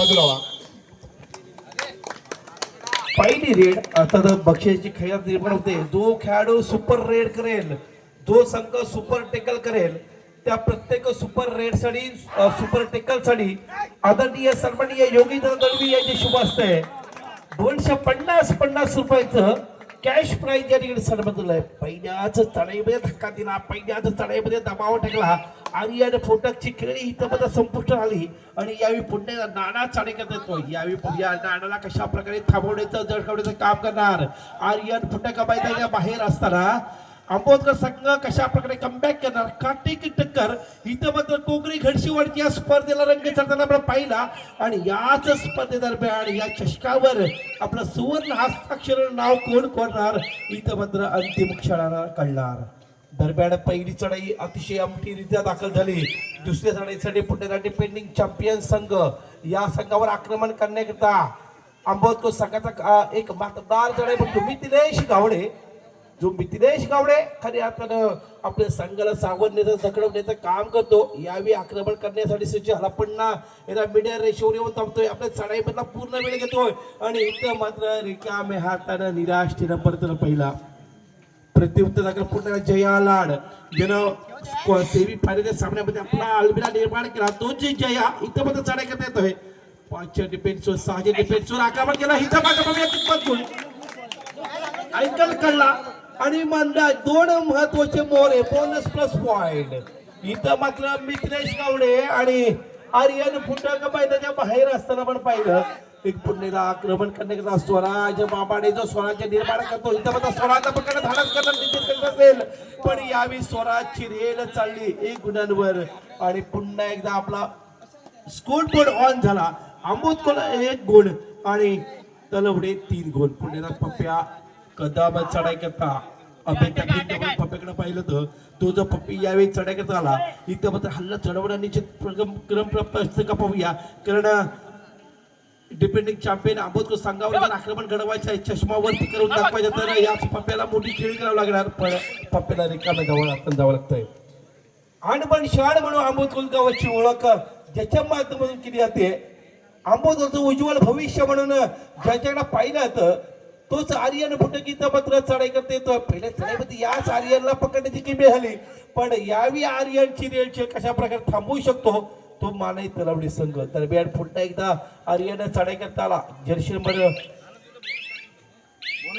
बाजूला वा पहिली रेड अर्थात बक्षिसाची खेळात निर्माण होते. जो खेळाडू सुपर रेड करेल. जो संघ सुपर टेकल करेल. त्या प्रत्येक सुपर रेडसाठी सुपर टेकलसाठी आदरणीय सन्माननीय योगींद्र दळवी यांची शुभ असते दोनशे पन्नास पन्नास रुपयाचं कॅश प्राईज या ठिकाणी सन्मान आहे. पहिल्याच चढाईमध्ये धक्का दिला पहिल्याच चढाईमध्ये दबाव टाकला. आणि या फोटकची खेळी इथं मध्ये संपुष्ट आली आणि यावेळी पुण्य नाना चढाई येतो. यावेळी या नानाला कशा प्रकारे थांबवण्याचं जळकवण्याचं काम करणार? आर्यन फुटक मैदानाच्या बाहेर असताना आंबोदकर संघ कशा प्रकारे कमबॅक करणार? काटे की टक्कर या स्पर्धेला रंग चढताना आपण पाहिला. आणि याच स्पर्धेदरम्यान या चषकावर आपलं सुवर्ण हस्ताक्षर नाव कोण कोरणार? इथं मात्र अंतिम क्षणाला कळणार. दरम्यान पहिली चढाई अतिशय अमठीरित्या दाखल झाली. दुसऱ्या चढाईसाठी पुण्याला डिपेंडिंग चॅम्पियन संघ या संघावर आक्रमण करण्याकरिता आंबोदकर संघाचा एक मतदार चढाई. पण मिथिलेश गावडे जो मिथिलेश गावडे खऱ्या अर्थानं आपल्या संघाला सावरण्याचं जखडवण्याचं काम करतो. यावेळी आक्रमण करण्यासाठी सज्ज झाला. पुन्हा याला मीडिया रेशोवर येऊन थांबतोय. आपल्या चढाईमधला पूर्ण वेळ घेतोय. आणि इथं मात्र रिकामे हातानं निराश तिनं परतलं पहिला. प्रत्युत्तर दाखल पुन्हा जया लाड. ज्यानं सेमी फायनलच्या सामन्यामध्ये आपला अल्बिरा निर्माण केला. तो जे जया इथं मात्र चढाई करता येतोय. पाचच्या डिफेन्सवर सहाच्या डिफेन्सवर आक्रमण केला. इथं मात्र बघूया कितपत गुण ऐकल कळला. आणि मंदा दोन महत्त्वाचे आहे. बोनस प्लस पॉइंट इथं मात्र मित्रेश गावडे आणि आर्यन फुटक मैदानाच्या बाहेर असताना पण पाहिलं. एक पुण्याला आक्रमण करण्याकरता स्वराज बाबाने जो स्वराज्य निर्माण करतो इथं मात्र स्वराजचा पकड धाडस करणार निश्चित करत असेल. पण यावेळी स्वराजची रेल चालली एक गुणांवर. आणि पुन्हा एकदा आपला स्कोर बोर्ड ऑन झाला. आंबोदकर एक गुण आणि तलवडे तीन गुण पुण्याला पप्प्या कदम चढाई करता? अभ्यर्थी पप्प्याकडे पाहिलं तर तो जो पप्पी यावेळी चढाई करता आला इथं मात्र हल्ला चढवणं निश्चित क्रम प्राप्त असतं का पाहूया. कारण डिपेंडिंग चॅम्पियन आंबोदकर संघावर आक्रमण घडवायचं चष्मावरती करून दाखवायचं तर याच पप्प्याला मोठी खेळी करावं लागणार. पण पप्प्याला रिकाम्या जावं जावं लागतंय. आणि पण शाळ म्हणून आंबोदकर गावाची ओळख ज्याच्या माध्यमातून केली जाते. आंबोदरचं उज्ज्वल भविष्य म्हणून ज्याच्याकडे पाहिलं तर तोच आर्यन फुटकीचं मात्र चढाई करता येतो पहिल्या चढाईमध्ये याच आर्यनला पकडण्याची किंमत झाली. पण यावी आर्यनची रेलचे कशा प्रकारे थांबवू शकतो तो मानाई तलावडी संघ. दरम्यान पुन्हा एकदा आर्यन चढाई करता आला जर्शीमध्ये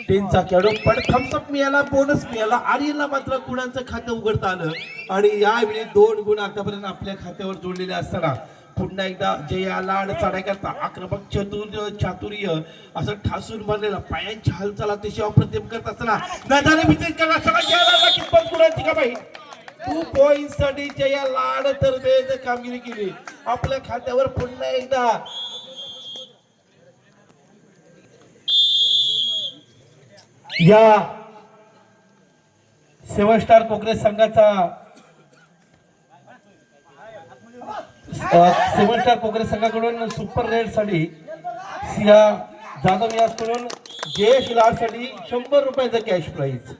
टेनचा खेळाडू. पण थम्सअप मिळाला बोनस मिळाला. आर्यनला मात्र गुणांचं खातं उघडता आलं. आणि यावेळी दोन गुण आतापर्यंत आपल्या खात्यावर जोडलेले असताना पुन्हा एकदा जया लाड चढाई करता आक्रमक चतुर चातुर्य असं ठासून भरलेला पायांची हालचाल अतिशय अप्रतिम करत असताना नदाने विजय करत असताना कितपत गुणांची टू पॉइंटसाठी जया लाड तर कामगिरी केली. आपल्या खात्यावर पुन्हा एकदा या सेवन स्टार काँग्रेस संघाचा सेवन स्टार काँग्रेस संघाकडून सुपर रेडसाठी सिया जाधव याकडून जयेश लाडसाठी शंभर रुपयाचा कॅश प्राईज.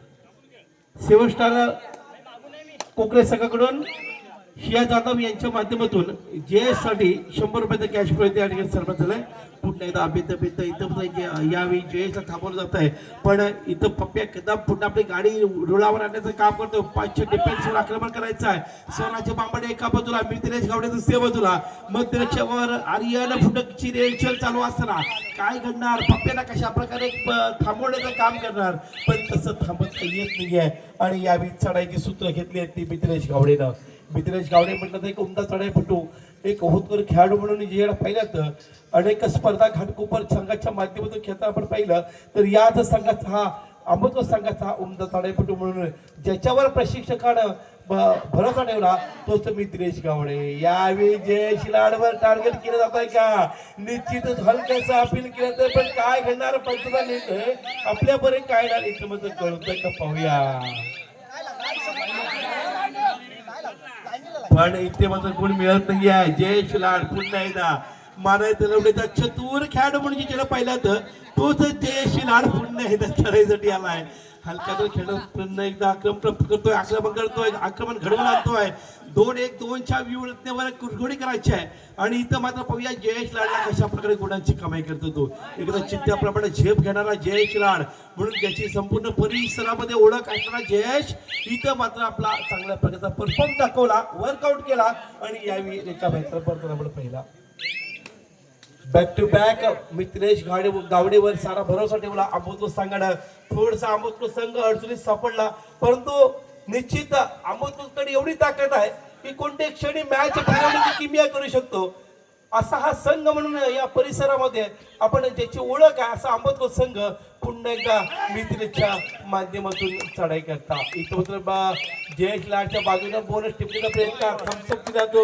सेवन स्टार कोकरे संघाकडून शिया जाधव यांच्या माध्यमातून जयेशसाठी शंभर रुपयाचं कॅश प्राईज या ठिकाणी सर्वात झालंय. पुन्हा एकदा अभित अभित इथं पण जे- यावेळी जयेशला थांबवलं जात आहे. पण इथं पप्प्या कदम पुन्हा आपली गाडी रुळावर आणण्याचं काम करतो. पाचशे डिफेन्सवर आक्रमण करायचं आहे. स्वराज्य बांबडे एका बाजूला मिथिलेश गावडे दुसऱ्या बाजूला. मध्य आर्यन फुटकची रेचल चालू असताना काय घडणार? पप्प्याला कशा प्रकारे प- थांबवण्याचं काम करणार? पण तसं थांबत येत येत आहे आणि यावेळी चढाईची सूत्र घेतली आहेत ती मिथिलेश गावडेनं. मिथिलेश गावडे म्हटलं तर एक उमदा चढाईपटू एक होतकर खेळाडू म्हणून जे पाहिलं तर अनेक स्पर्धा घाटकोपर संघाच्या माध्यमातून खेळताना आपण पाहिलं. तर याच संघाचा हा अमृत संघाचा हा उमदा चढाईपटू म्हणून ज्याच्यावर प्रशिक्षकानं भरोसा ठेवला तोच दिनेश गावडे. यावेळी जय शिलाडवर टार्गेट केलं जात आहे का निश्चितच हलकसं अपील केलं तर? पण काय घडणार? पंचदा निर्णय आपल्यापर्यंत काय येणार? इथं मग कळत का पाहूया. पण इथे माझं कोण मिळत नाही आहे जयेश लाड पुन्हा एकदा. मानाय तलवडेचा चतुर खेळाडू म्हणजे ज्याला पाहिला तर तोच जयेश लाड पुन्हा एकदा खेळायसाठी आलाय. हलका तो खेळ पुन्हा एकदा आक्रमण करतोय आक्रमण करतोय आक्रमण घडवून आणतोय. दोन एक दोनच्या विवृत्तेवर कुरघोडी करायची आहे. आणि इथं मात्र पाहूया जयेश लाडला कशा प्रकारे गुणांची कमाई करतो तो. एकदा चित्त्याप्रमाणे झेप घेणारा जयेश लाड. म्हणून त्याची संपूर्ण परिसरामध्ये ओळख असणारा जयेश इथं मात्र आपला चांगल्या प्रकारचा परफॉर्म दाखवला वर्कआउट केला. आणि यावेळी एका मैत्र परत आपण पहिला. Back to back Mitresh Gade गावडेवर सारा भरोसा ठेवला. अमोदको संघानं थोडसा अमोदको संघ अडचणीत सापडला. परंतु निश्चित अमोदकडे एवढी ताकद आहे की कोणत्या क्षणी मॅच फिरवण्याची किमिया करू शकतो. असा हा संघ म्हणून या परिसरामध्ये आपण ज्याची ओळख आहे असा अमोदको संघ पुन्हा एकदा मित्रेच्या माध्यमातून चढाई करता. इथं बा जयेश लाडच्या बाजूने बोनस टिपण्याचा प्रयत्न थम्सअप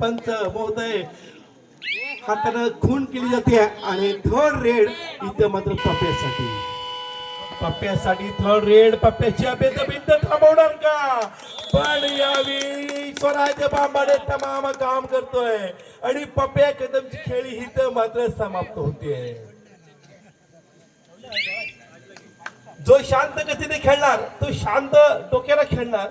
पंच महोदय. हातानं खून केली जाते आणि थर्ड रेड इथं मात्र पप्प्यासाठी. पप्प्यासाठी थर्ड रेड पप्प्याची अभेद भिंत थांबवणार का? पण यावेळी स्वराज्य बांबाडे तमाम काम करतोय आणि पप्प्या कदमची खेळी इथं मात्र समाप्त होते. जो शांत गतीने खेळणार तो शांत डोक्याला खेळणार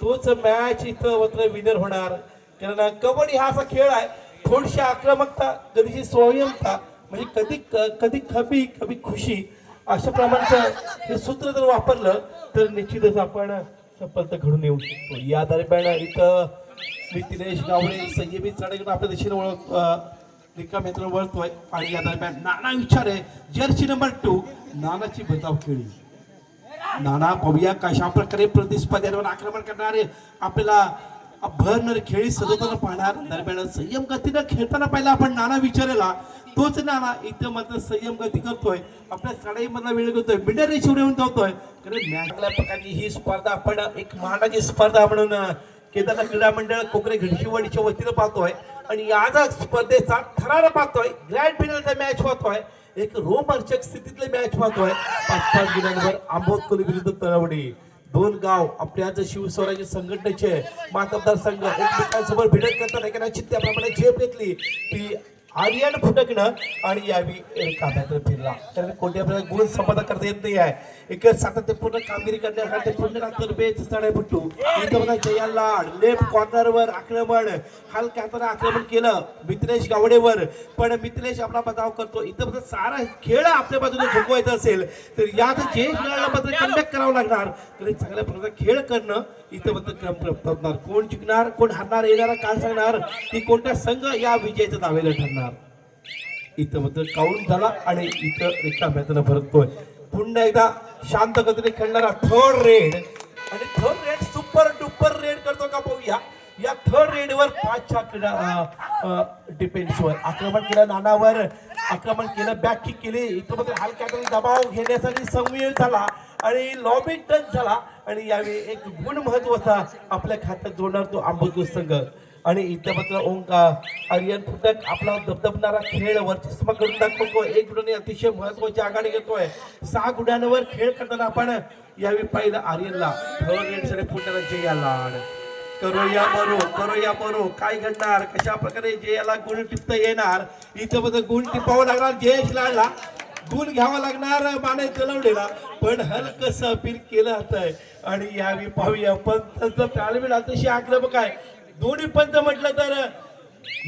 तोच मॅच इथं मात्र विनर होणार. कारण कबड्डी हा असा खेळ आहे थोडीशी आक्रमकता कधीशी स्वयंता म्हणजे कधी कधी खबी कधी खुशी अशा प्रमाणचं हे सूत्र जर वापरलं तर निश्चितच आपण सफलता घडून येऊ शकतो. या दरम्यान इथं श्री दिनेश गावडे संयमी चढेकडून आपल्या दिशेने ओळख रिकाम यंत्र वळतोय. आणि या दरम्यान नाना विचार आहे जर्सी नंबर टू नानाची बचाव खेळी नाना पाहूया कशा प्रकारे प्रतिस्पर्ध्यांवर आक्रमण करणारे आपल्याला भरणारे खेळी सजवताना पाहणार. दरम्यान संयम गतीनं खेळताना पाहिला आपण नाना विचारला. तोच नाना इथं मात्र संयम गती करतोय. आपल्या चढाईमधला वेळ करतोय बिडर रेषेवर येऊन धावतोय. कारण चांगल्या प्रकारची ही स्पर्धा आपण एक मानाची स्पर्धा म्हणून केदारनाथ क्रीडा मंडळ कोकरे घडशीवाडीच्या वतीनं पाहतोय. आणि आज स्पर्धेचा थरार पाहतोय. ग्रँड फिनलचा मॅच होतोय एक रोमांचक स्थितीतले मॅच पाहतोय. पाच पाच गुणांवर आंबोदकर विरुद्ध तळवडी. दोन गाव आपल्या आज शिवस्वराज्य संघटनेचे मातबदार संघ एकमेकांसमोर भिडत करताना एका चित्त्याप्रमाणे झेप घेतली. ती आर्यन फुटकणं आणि यावी काव्यात फिरला कारण कोणत्या प्रकारे गुण संपादन करता येत नाही आहे. एक सातत्यपूर्ण कामगिरी करण्यासाठी पुन्हा बेच चढाय पट्टू इथं बघा जया लाड. लेफ्ट कॉर्नरवर आक्रमण. हलक्या हाताने आक्रमण केलं मित्रेश गावडेवर. पण मित्रेश आपला बचाव करतो. इथं सारा खेळ आपल्या बाजूने झोकवायचा असेल तर यात जे खेळाला मात्र कमबॅक करावं लागणार. तर चांगल्या प्रकारे खेळ करणं इथं क्रम ठरणार कोण जिंकणार कोण हरणार येणार काय सांगणार की कोणता संघ या विजयाचं दावेला ठरणार? इथं मात्र काउंट झाला आणि इथं रिकाम्यातनं भरतोय. पुन्हा एकदा शांत गतीने खेळणारा थर्ड रेड आणि third raid super duper raid करतो का पाहूया. या थर्ड रेडवर पाच पाचच्या डिफेन्सवर आक्रमण केलं नानावर. आक्रमण केलं बॅक किक केली. इथं मात्र हलक्या दबाव घेण्यासाठी संवेल झाला आणि लॉबिंग टच झाला. आणि यावेळी एक गुण महत्त्वाचा आपल्या खात्यात जोडणार तो आंबोदूर संघ. आणि इथं मात्र आर्यन फुटक आपला दबदबणारा खेळ वर्चस्व करून दाखवतो. एक गुणाने अतिशय महत्वाची आघाडी घेतोय. सहा गुणांवर खेळ करताना आपण यावेळी पाहिलं आर्यनला. थर्ड रेडसाठी फुटायला जय बरो करोया बरो काय घडणार? कशा प्रकारे जयाला गुण टिपता येणार? इथं गुण टिपावं लागणार. जयेश लाडला गुण घ्यावा लागणार माने चलवलेला पण हलकस अपील केलं होतंय आणि यावेळी पाहूया पंचांचं ताळमेळ अतिशय आक्रमक आहे. दोन्ही पंच म्हटलं तर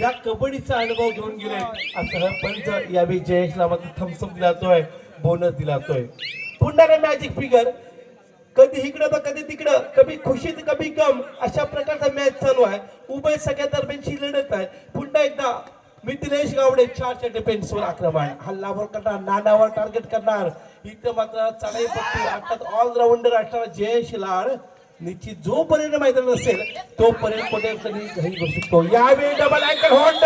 या कबड्डीचा अनुभव घेऊन गेले. असं पंच यावेळी जयेशला मात्र थमसम दिला जातोय बोनस दिला जातोय पुन्हा मॅजिक फिगर कधी इकडं तर कधी तिकडं. कमी खुशीत कमी गम. अशा प्रकारचा मॅच चालू आहे. उभय सगळ्या दरम्यानची लढत आहे. पुन्हा एकदा मिथिलेश गावडे चारच्या डिफेन्सवर आक्रमण. हल्लावर करणार नानावर टार्गेट करणार. इथं मात्र चढाई पट्टी अर्थात ऑलराऊंडर असणारा जयेश लाड निश्चित जोपर्यंत मैदान असेल तोपर्यंत कुठे कधी घरी बसू शकतो. यावेळी डबल अँकल होंड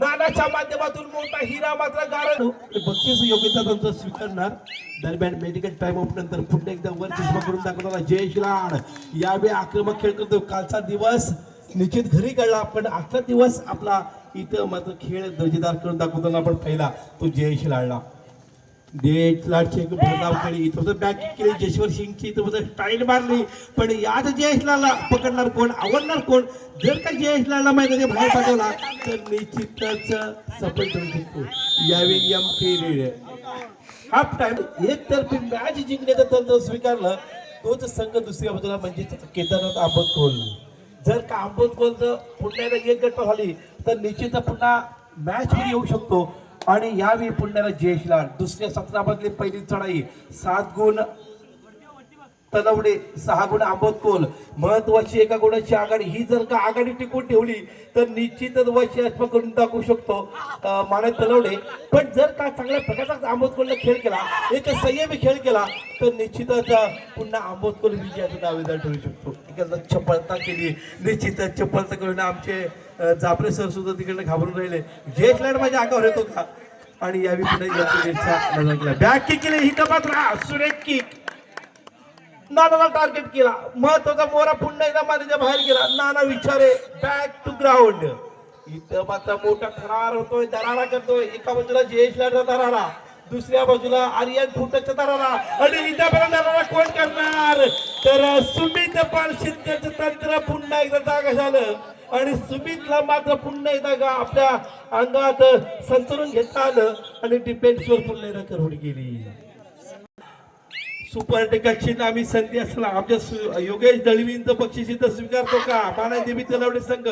नानाच्या माध्यमातून मोठा हिरा मात्र गारण बक्षीस योग्यता त्यांचं स्वीकारणार. दरम्यान मेडिकल टाइम ऑफ नंतर पुन्हा एकदा वर चष्मा करून दाखवणारा जयेश लाड यावेळी आक्रमक खेळ करतो. कालचा दिवस निश्चित घरी कळला पण आजचा दिवस आपला इथं मात्र खेळ दर्जेदार करून दाखवताना आपण पहिला तो जयेश लाडला. जयेश लाडची एक भरधाव केली इथं होतं बॅक केली. जयश्वर सिंगची इथं होतं स्टाईल मारली. पण यात जयेशलाला पकडणार कोण? आवडणार कोण? जर का जयेशलाला माहिती बाहेर पाठवला तर निश्चितच सफल करू शकतो. यावेळी M K raid. Half time एकतर्फी मॅच जिंकण्याचं तंत्र स्वीकारलं. तोच संघ दुसऱ्या बाजूला म्हणजे केदारनाथ आंबतकोल जर का आंबतकोल जर पुन्हा एकदा एक गट झाली तर निश्चित पुन्हा मॅच मध्ये येऊ शकतो. आणि यावेळी पुण्याला जयशला दुसऱ्या सत्रामधली पहिली चढाई सात गुण तलवडे सहा गुण आंबोतकोल महत्वाची एका गुणाची आघाडी. ही जर का आघाडी टिकून ठेवली तर निश्चितच वैशिष्ट्य करून दाखवू शकतो. माने तलवडे. पण जर का चांगल्या प्रकारचा आंबोतकोलने खेळ केला एक संयमी खेळ केला तर निश्चितच पुन्हा आंबोतकोल विजयाचा दावेदार ठरू शकतो. एखादा चपळता केली निश्चितच चपळता करून आमचे जापरे जाफरे सर सुद्धा तिकडे घाबरून राहिले. जयश लाड माझ्या अंगावर येतो का? आणि यावेळी पुढे बॅक किक केली. ही मात्र सुरेख किक नानाला टार्गेट केला. महत्त्वाचा मोरा पुन्हा एकदा मारीच्या बाहेर गेला. Nana Vichare back to ground इथं मात्र मोठा थरार होतोय दरारा करतोय. एका बाजूला जयेश लाडचा दरारा दुसऱ्या बाजूला आर्यन फुटाच्या दरारा. आणि इथं दरारा कोण करणार? तर सुमित पारशिदकरचं तंत्र पुन्हा एकदा जागा झालं. आणि सुमितला मात्र पुन्हा एकदा गा- आपल्या अंगात संतरून घेता आलं. आणि डिफेन्सवर पुन्हा एकदा करून गेली. सुपर टेकाची आम्ही संधी असला आमच्या योगेश दळवींचं बक्षीस इथं स्वीकारतो का? माना देवी तलावडे संघ.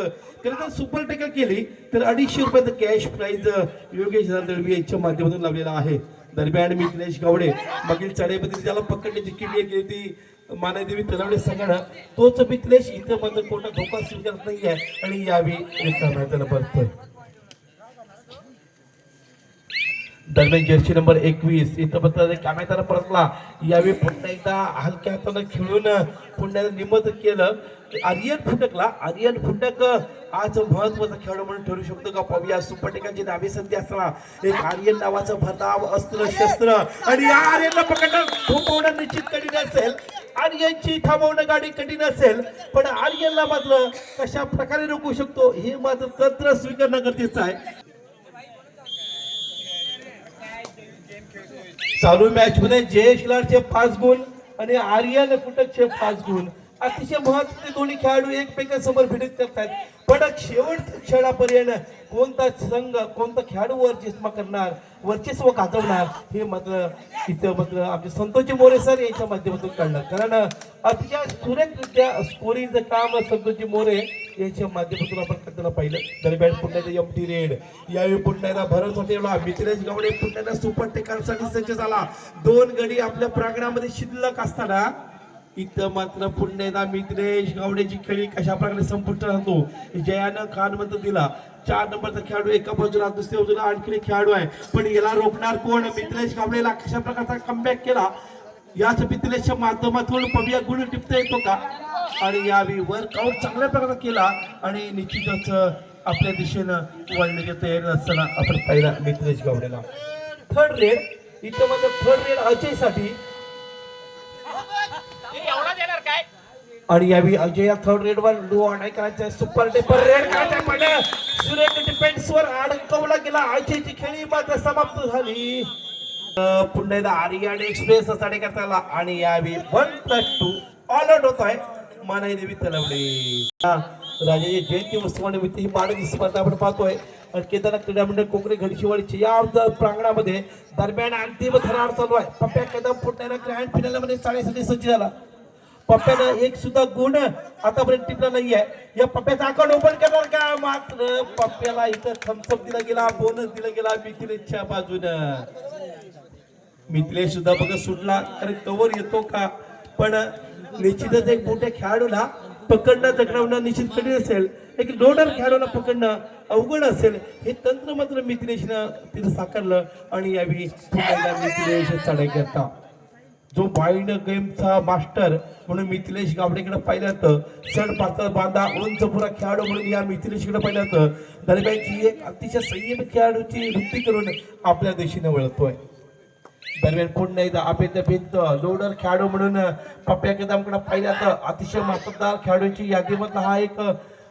खरं तर सुपर टेका केली तर अडीचशे रुपयाचं कॅश प्राईज योगेश दळवी यांच्या माध्यमातून लावलेला आहे. दरम्यान मिथिलेश गावडे मागील चढाईमध्ये त्याला पकडण्याची किडी केली ती मानादेवी तलावडे संघानं. तोच मिथलेश इथं मात्र कोणता धोका स्वीकारत नाहीये आणि यावेळी त्याला परतोय दरम्यान जर्सी नंबर एकवीस. इथं पत्र कॅमेरा परतला. यावेळी पुन्हा एकदा हलक्या हातानं खेळून पुन्हा एकदा केलं की आर्यन फुटकला. आर्यन फुटक आज महत्त्वाचा खेळाडू म्हणून ठरू शकतो का पाहूया. सुपर टेकाची नावी संधी असताना एक आर्यन नावाचं भरधाव अस्त्र शस्त्र आणि या आर्यनला पकडणं थोपवणं निश्चित कठीण असेल आर्यनची थांबवणं गाडी कठीण असेल पण आर्यनला मात्र कशा प्रकारे रोखू शकतो हे मात्र तंत्र स्वीकारणं गरजेचं आहे. चालू मॅच मध्ये जयेश लाडचे पाच गुण आणि आर्यन कुटकचे पाच गुण अतिशय महत्त्वाचे दोन्ही खेळाडू एकमेकांसमोर भिडत करतात. पण शेवट क्षणापर्यंत कोणता संघ कोणता खेळाडू वर्चस्व करणार वर्चस्व गाजवणार हे मात्र इथं मात्र आमचे संतोषी मोरे सर यांच्या माध्यमातून कळणार कारण अतिशय सुरेखरित्या स्कोरिंगचं काम संतोषजी मोरे यांच्या माध्यमातून आपण करताना पाहिलं. दरम्यान पुन्हा एकदा एम टी रेड यावेळी पुन्हा एकदा भरत हॉटेलला मिथिलेश गावडे पुन्हा एकदा सुपर टेकांसाठी सज्ज झाला. दोन गडी आपल्या प्रांगणामध्ये शिल्लक असताना इथं मात्र पुन्हा मित्रेश गावडेची खेळी कशा प्रकारे संपुष्ट राहतो? जयानं खान मत दिला. चार नंबरचा खेळाडू एका बाजूला दुसऱ्या बाजूला आणखी खेळाडू आहे. पण याला रोखणार कोण? मित्रेश गावडेला कशा प्रकारचा कमबॅक केला? याच मित्रेशच्या माध्यमातून पबिया गुण टिपता येतो का? आणि यावेळी वर्कआउट चांगल्या प्रकारे केला आणि निश्चितच आपल्या दिशेनं वळण्याच्या तयारी असताना आपण पाहिला मित्रेश गावडेला. थर्ड रेड इथं मात्र थर्ड रेड अजयसाठी आणि यावी अजय थर्ड रेड वर लो अडाय करायचा सुपर टेपर रेड करायचा पण सुरेख डिफेन्स वर अडकवला गेला. अजयची खेळी मात्र समाप्त झाली. पुन्हा एकदा आणि एक्सप्रेस साडे करता आला आणि यावी one plus two all out होत आहे. मानाई देवी तलावडे. हा, राजाची जयंती उत्सवानिमित्त ही मानवी स्पर्धा आपण पाहतोय. केदारनाथ क्रीडा मंडळ कोकणे घडशीवाडीच्या या प्रांगणामध्ये दरम्यान अंतिम थरार चालू आहे. पप्प्या कदम पुण्याला ग्रँड फिनाल साडेसाठी सज्ज झाला. पप्प्यानं एक सुद्धा गुण आतापर्यंत टिपला आहे या पप्प्याचा अकाउंट ओपन करणार का? मात्र पप्प्याला इथं थम्सअप दिला गेला बोनस दिला गेला मिथिलेशच्या बाजूनं. मिथिलेश सुद्धा बघा सुटला. कारण कवर येतो का? पण निश्चितच एक मोठ्या खेळाडूला पकडणं जगणं निश्चित कठीण असेल. एक लोडर खेळाडूला पकडणं अवघड असेल. हे तंत्र मात्र मिथिलेशनं तिथं साकारलं आणि यावेळी मिथिलेश चढाई करता जो माइंड गेमचा मास्टर म्हणून मिथिलेश गावडेकडे पाहिलं जातं. सण पाचा बांधा उंच पुरा खेळाडू म्हणून या मिथिलेशकडे पाहिलं जातं. दरम्यानची एक अतिशय संयम खेळाडूची वृत्ती करून आपल्या दिशेने वळतोय. दरम्यान पुन्हा एकदा अभेद भिंत लोडर खेळाडू म्हणून पप्प्या कदमकडे पाहिलं तर अतिशय महत्वदार खेळाडूंची यादीमधला हा एक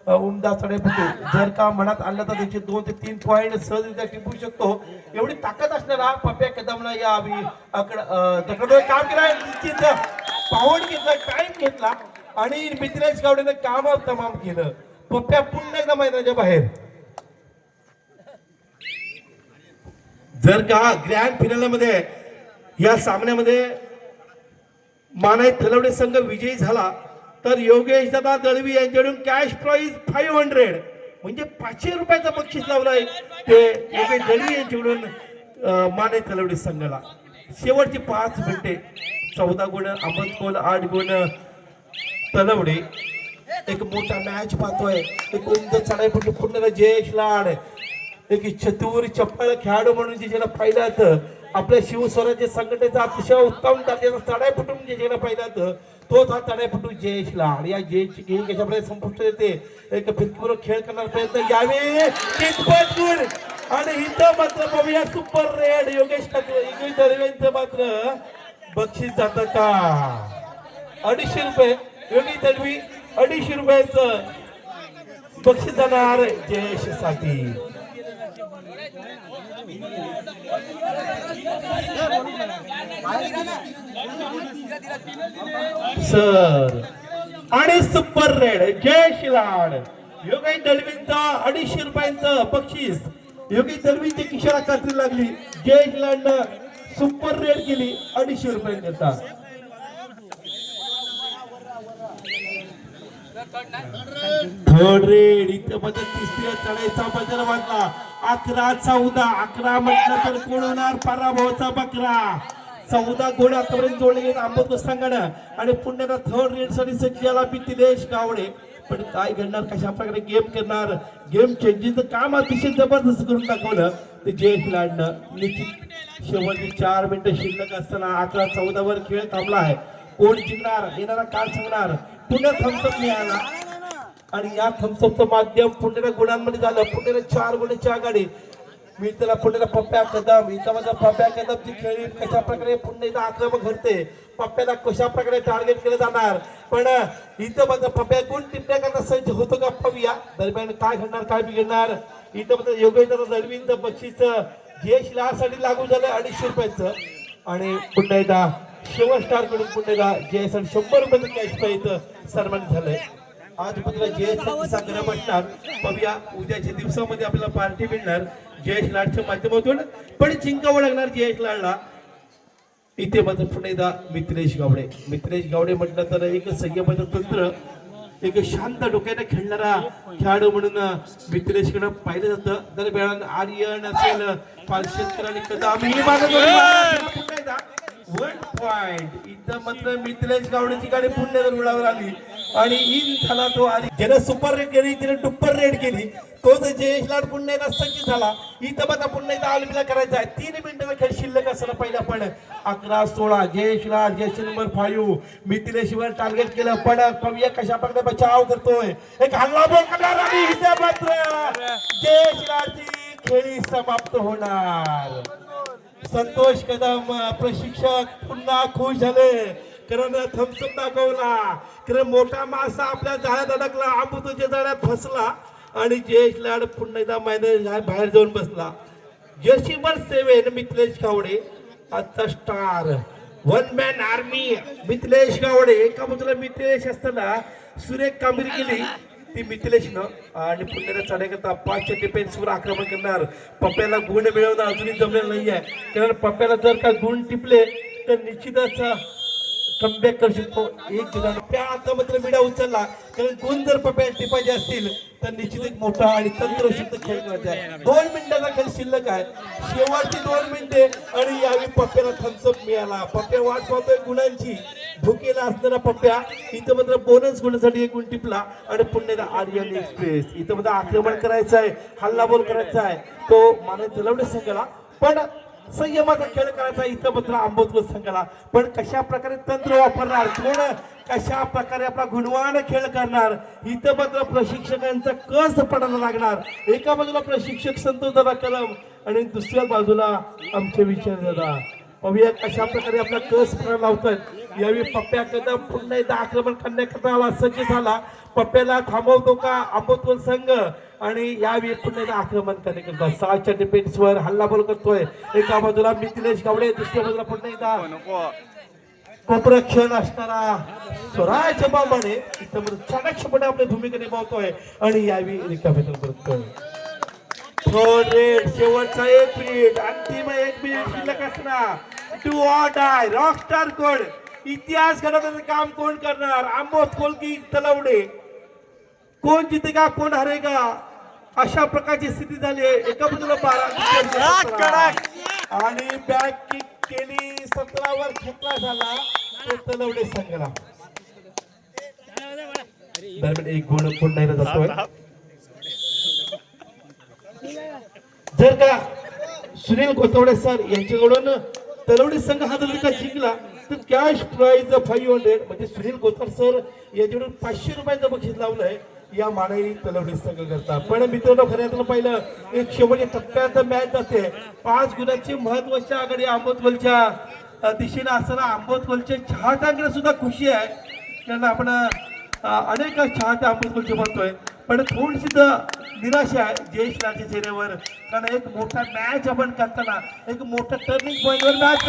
उमदा चढाईपटू जर का मनात आणला तर त्याचे दोन ते तीन पॉईंट सहजरित्या टिपू शकतो. एवढी ताकद असणारा पप्प्या कदमला या आम्ही काम केला निश्चित पाहून घेतला टाइम घेतला आणि मिथिलेश गावडेनं काम तमाम केलं. पप्प्या पुन्हा एकदा मैदानाच्या बाहेर. जर का ग्रँड फिनाल मध्ये या सामन्यामध्ये मानाई थलवडे संघ विजयी झाला. तर योगेश दादा दळवी यांच्याकडून कॅश प्राईज फाईव्ह हंड्रेड म्हणजे पाचशे रुपयाचा बक्षीस लावलाय ते योगेश दळवी यांच्याकडून अं, थलवडे तलवडे संघाला. शेवटची पाच मिनिटे. चौदा गुण अमोल कोल आठ गुण तलवडे. एक मोठा मॅच पाहतोय. एक उंच चढाईपट्टी पूर्ण जयेश लाड. एक चतुर चप्पल खेळाडू म्हणून जे ज्याला पाहिलं आपल्या शिवस्वराज्य संघटनेचा अतिशय उत्तम दर्जाचा चढाईपटू म्हणजे ज्याला पाहिलं तोच हा चढाईपटू जयेशला. आणि या जयेशची गेम कशाप्रकारे संपुष्ट येते. एक फिरकीपूर्वक खेळ करणार प्रयत्न यावे. कितपत गुण आणि इथं मात्र बघूया सुपर रेड. योगेश ठाकरे योगेश दळवेंचं मात्र. बक्षीस जात का? अडीचशे रुपये. योगी तडवी अडीचशे रुपयाचं बक्षीस जाणार जयेशसाठी. सर आणि सुपर रेड जय शिलाड. योगी दळवींचा अडीचशे रुपयांचं बक्षीस. योगी दळवींची किशोरा कात्री लागली. जय शिलाडनं सुपर रेड केली अडीचशे रुपये थर्ड रेड इथं मध्ये तिसऱ्या बदल वाजला अकरा चौदा अकरा म्हटलं तर कोण होणार? पराभवाचा बकरा. चौदा गोड आतापर्यंत जोडले गेले आंबोत संघानं आणि पुण्याला थर्ड रेडसाठी सज्जाला देश गावडे. पण काय घडणार? कशा प्रकारे गेम करणार गेम चेंजिंगचं काम अतिशय जबरदस्त करून दाखवलं. ते जय खिलाडनं निश्चित शेवटची चार मिनिटं शिल्लक असताना अकरा चौदा वर खेळ थांबला आहे. कोण जिंकणार? येणारा काल सांगणार पुन्हा थमसप मिळाला. आणि या थम्सअपचं माध्यम पुण्याला गुणांमध्ये झालं. पुण्याला चार गुणाची आघाडी. मी त्याला पुण्याला पप्प्या कदम इथं माझा पप्प्या कदमची खेळी कशा प्रकारे पुन्हा इथं आक्रमक घडते. पप्प्याला कशा प्रकारे टार्गेट केलं जाणार? पण इथं माझा पप्प्या गुण टिपण्या करता सज्ज होतो का पाहूया. दरम्यान काय घडणार काय बिघडणार? इथं माझं योगेंद्र दळवींचं बक्षीचं जे शिलासाठी लागू झालं अडीचशे रुपयाचं. आणि पुन्हा एकदा शेवट स्टारकडून एकदा जयसाठी शंभर रुपयाचं कॅश प्राईज सन्मानित झालंय. आज मात्र जयेश साखर म्हटणार बघूया उद्याच्या दिवसामध्ये आपल्याला पार्टी मिळणार जयेश लाडच्या माध्यमातून. पण जिंकावं लागणार जयेश लाडला. इथे मात्र पुन्हा एकदा मित्रेश गावडे. मित्रेश गावडे म्हटलं तर एक संयमाचं तंत्र एक शांत डोक्याने खेळणारा खेळाडू म्हणून मित्रेशकडे पाहिलं जातं. दरम्यान आर्यन असेल पालशेतकर आणि कदम. ही वन पॉइंट इथं मात्र मिथिलेश गावडेची गाडी पुन्हा रुळावर आली. आणि इन झाला तो आली ज्यानं सुपर रेड केली तिने डुप्पर रेड केली. तो जर जयेश लाड पुन्हा सज्ज झाला. इथं मात्र पुन्हा इथं आलमीला करायचा आहे. तीन मिनिटाचा खेळ शिल्लक असताना पहिला पण. अकरा सोळा जयेश लाड जयेश नंबर फाईव्ह मिथिलेशवर टार्गेट केलं. पण पाहूया कशा प्रकारे बचाव करतोय. एक हल्ला बोल करणार आणि इथं मात्र जयेश लाडची खेळी समाप्त होणार. संतोष कदम प्रशिक्षक पुन्हा खुश झाले. कारण थमसून दाखवला. कारण मोठा मासा आपल्या जाळ्यात अडकला. आंबुतूच्या जाळ्यात फसला. आणि जयेश लाड पुन्हा एकदा मैदान बाहेर जाऊन बसला. जशीवर सेवेन मिथिलेश गावडे आजचा star one man army Mithilesh Gawade. एका बाजूला मिथिलेश असताना? सुरेख कामगिरी केली ती मिथिलेशनं आणि पुण्याला चढाईकरता पाचच्या डिफेन्सवर आक्रमण करणार. पप्प्याला गुण मिळवणं अजूनही जमलेलं नाही आहे कारण पप्प्याला जर का गुण टिपले तर निश्चितच कमबॅक करू शकतो. एक जण त्या आता मात्र विडा उचलला. कारण गुण जर पप्या टिपायचे असतील तर निश्चित एक मोठा आणि तंत्रशुद्ध खेळ करायचा आहे. दोन मिनिटाचा खेळ शिल्लक आहे. शेवटची दोन मिनिटे आणि यावेळी पप्प्याला थम्सअप मिळाला. पप्प्या वाट पाहतोय गुणांची. भुकेला असणारा पप्प्या इथं मात्र बोनस गुणासाठी एक गुण टिपला. आणि पुण्याला आर्यन एक्सप्रेस इथं मात्र आक्रमण करायचं आहे हल्लाबोल करायचा आहे. तो माने तलवडे संघाला पण संयमाचा खेळ करायचा इथं मात्र आंबोतकर संघाला. पण कशा प्रकारे तंत्र वापरणार कोण कशा प्रकारे आपला गुणवान खेळ करणार इथं मात्र प्रशिक्षकांचा कस पडायला लागणार. एका बाजूला प्रशिक्षक संतोष दादा कलम आणि दुसऱ्या बाजूला आमचे विचार दादा. पाहूया कशा प्रकारे आपला कस पडायला लावतात यावेळी पप्प्या कदम पुन्हा एकदा आक्रमण करण्याकरता आला सज्ज झाला. पप्प्याला थांबवतो का आंबोतकर संघ? आणि यावेळी पुन्हा एकदा आक्रमण करण्याकरता सहाच्या डिफेन्सवर हल्लाबोल करतोय. एका बाजूला मिथिलेश गावडे दुसऱ्या बाजूला पुन्हा एकदा कोपरक्षण असणारा स्वराज बाबाने इथं चाणक्षपणे आपली भूमिका निभावतोय आणि यावेळी रिकामेतन करतोय थर्ड रेड शेवटचा एक मिनिट अंतिम एक मिनिट शिल्लक असणार. टू ऑर डाय रॉकस्टार कोण? इतिहास घडवण्याचं काम कोण करणार? आंबोत कोलकी तलवडे. कोण जितेगा कोण हरेगा? अशा प्रकारची स्थिती झाली आहे. एका बाजूला बारा. आणि बॅक किक केली. सतरावर खतरा झाला. तो तलवडे संघाला. दरम्यान एक गुण पुन्हा जातोय जर का सुनील गोतवडे सर यांच्याकडून तलवडी संघ हा जर का जिंकला तर कॅश प्राइज फाईव्ह हंड्रेड म्हणजे सुनील गोतवड सर यांच्याकडून पाचशे रुपयाचं बक्षीस लावलंय. या मानवी तलवडी संघ करता पण मित्रांनो खऱ्या पाहिलं एक शेवटच्या टप्प्यात मॅच जाते. पाच गुणांची महत्वाची आघाडी आंबोतवलच्या दिशेने असताना आंबोतवलच्या चाहत्यांकडे सुद्धा खुशी आहे. त्यांना आपण अनेक चाहते आंबोतवलचे म्हणतोय. पण थोडीशी तर निराशा आहे जयेश राजे चेहऱ्यावर. कारण एक मोठा मॅच आपण करताना एक मोठा टर्निंग पॉईंटवर मॅच